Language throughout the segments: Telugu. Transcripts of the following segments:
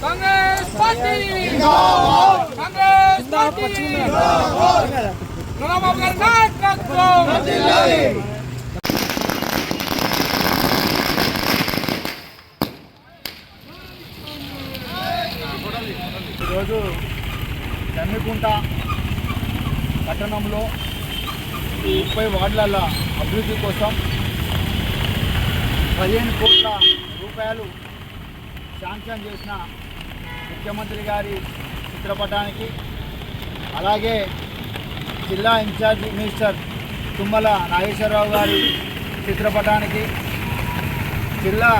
కాంగ్రెస్ పార్టీ కాంగ్రెస్ పార్టీ చంద్రబాబు గారి నాయకత్వం ఈరోజు జమ్మికుంట పట్టణంలో ఈ ముప్పై వార్డుల అభివృద్ధి కోసం పదిహేను కోట్ల రూపాయలు శాంక్షన్ చేసిన ముఖ్యమంత్రి గారి చిత్రపటానికి అలాగే జిల్లా ఇన్ఛార్జ్ మినిస్టర్ తుమ్మల నాగేశ్వరరావు గారి చిత్రపటానికి జిల్లా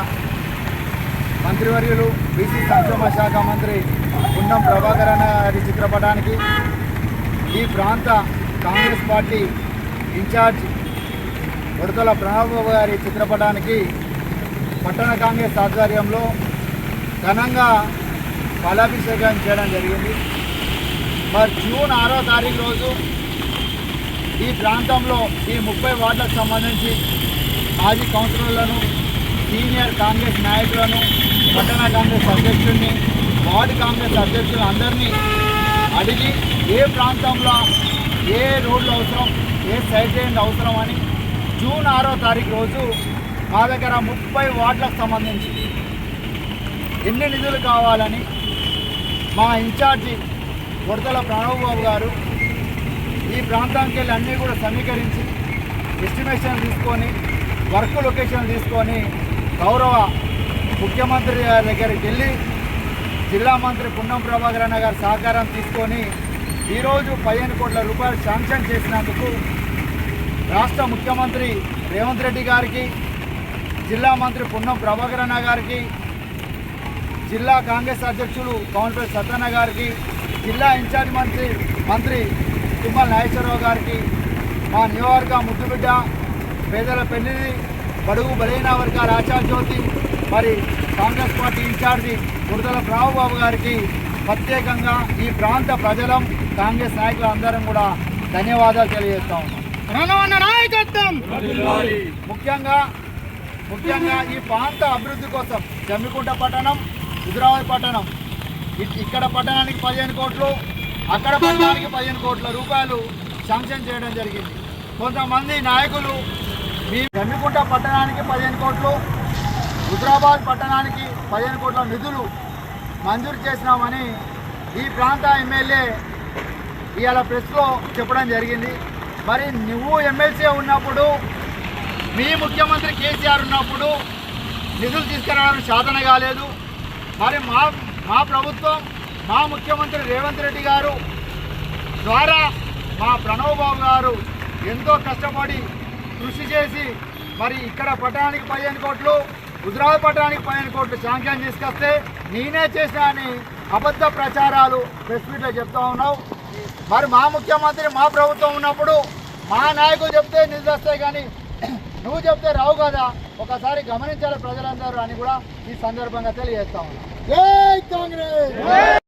మంత్రివర్యులు బీసీ సంక్షేమ శాఖ మంత్రి ఉన్నం ప్రభాకర్ గారి చిత్రపటానికి ఈ ప్రాంత కాంగ్రెస్ పార్టీ ఇన్ఛార్జ్ ఉడతల ప్రణవ్ గారి చిత్రపటానికి పట్టణ కాంగ్రెస్ ఆధ్వర్యంలో ఘనంగా ఫలాభిషేకం చేయడం జరిగింది. మరి జూన్ ఆరో తారీఖు రోజు ఈ ప్రాంతంలో ఈ ముప్పై వార్డులకు సంబంధించి మాజీ కౌన్సిలర్లను సీనియర్ కాంగ్రెస్ నాయకులను పట్టణ కాంగ్రెస్ అధ్యక్షుడిని వార్డు కాంగ్రెస్ అధ్యక్షులు అందరినీ అడిగి ఏ ప్రాంతంలో ఏ రోడ్లు అవసరం ఏ సైడ్ లైన్లు అవసరం అని జూన్ ఆరో తారీఖు రోజు మా దగ్గర ముప్పై వార్డులకు సంబంధించి ఎన్ని నిధులు కావాలని మా ఇన్ఛార్జి ఉడతల ప్రణవ్ బాబు గారు ఈ ప్రాంతానికి వెళ్ళి అన్నీ కూడా సమీకరించి ఎస్టిమేషన్ తీసుకొని వర్క్ లొకేషన్ తీసుకొని గౌరవ ముఖ్యమంత్రి గారి దగ్గరికి వెళ్ళి జిల్లా మంత్రి పున్నం ప్రభాకర్ అన్న గారి సహకారం తీసుకొని ఈరోజు పదిహేను కోట్ల రూపాయలు శాంక్షన్ చేసినందుకు రాష్ట్ర ముఖ్యమంత్రి రేవంత్ రెడ్డి గారికి జిల్లా మంత్రి పున్నం ప్రభాకర్ అన్న గారికి జిల్లా కాంగ్రెస్ అధ్యక్షులు కౌన్సిలర్ సత్యన్న గారికి జిల్లా ఇన్ఛార్జ్ మంత్రి మంత్రి తుమ్మల నాగేశ్వరరావు గారికి మా నియోజకవర్గ ముద్దుబిడ్డ పేదల పెళ్ళిది బడుగు బలైన వర్గాల ఆచార్ జ్యోతి మరి కాంగ్రెస్ పార్టీ ఇన్ఛార్జి గురదల రావుబాబు గారికి ప్రత్యేకంగా ఈ ప్రాంత ప్రజలం కాంగ్రెస్ నాయకులు అందరం కూడా ధన్యవాదాలు తెలియజేస్తా ఉన్నాం. ముఖ్యంగా ముఖ్యంగా ఈ ప్రాంత అభివృద్ధి కోసం జమ్మికుంట పట్టణం హుజరాబాద్ పట్టణం. ఇక్కడ పట్టణానికి పదిహేను కోట్లు అక్కడ పట్టణానికి పదిహేను కోట్ల రూపాయలు శాంక్షన్ చేయడం జరిగింది. కొంతమంది నాయకులు మీ గమ్మికుంట పట్టణానికి పదిహేను కోట్లు హుజరాబాద్ పట్టణానికి పదిహేను కోట్ల నిధులు మంజూరు చేసినామని ఈ ప్రాంత ఎమ్మెల్యే ఇవాళ ప్రెస్లో చెప్పడం జరిగింది. మరి నువ్వు ఎమ్మెల్సీ ఉన్నప్పుడు మీ ముఖ్యమంత్రి కేసీఆర్ ఉన్నప్పుడు నిధులు తీసుకురావడం సాధన కాలేదు. మరి మా మా ప్రభుత్వం మా ముఖ్యమంత్రి రేవంత్ రెడ్డి గారు ద్వారా మా ప్రణవ్ బాబు గారు ఎంతో కష్టపడి కృషి చేసి మరి ఇక్కడ పట్టణానికి పదిహేను కోట్లు గుజరాత్ పట్టణానికి పదిహేను కోట్లు శాంక్షన్ తీసుకొస్తే నేనే చేసిన అని అబద్ధ ప్రచారాలు ప్రెస్ మీట్లో చెప్తా ఉన్నావు. మరి మా ముఖ్యమంత్రి మా ప్రభుత్వం ఉన్నప్పుడు మా నాయకులు చెప్తే నిధులు వస్తాయి కానీ నువ్వు చెప్తే రావు కదా. ఒకసారి గమనించాలి ప్రజలందరూ అని కూడా ఈ సందర్భంగా తెలియజేస్తా ఉన్నాం. జై కాంగ్రెస్!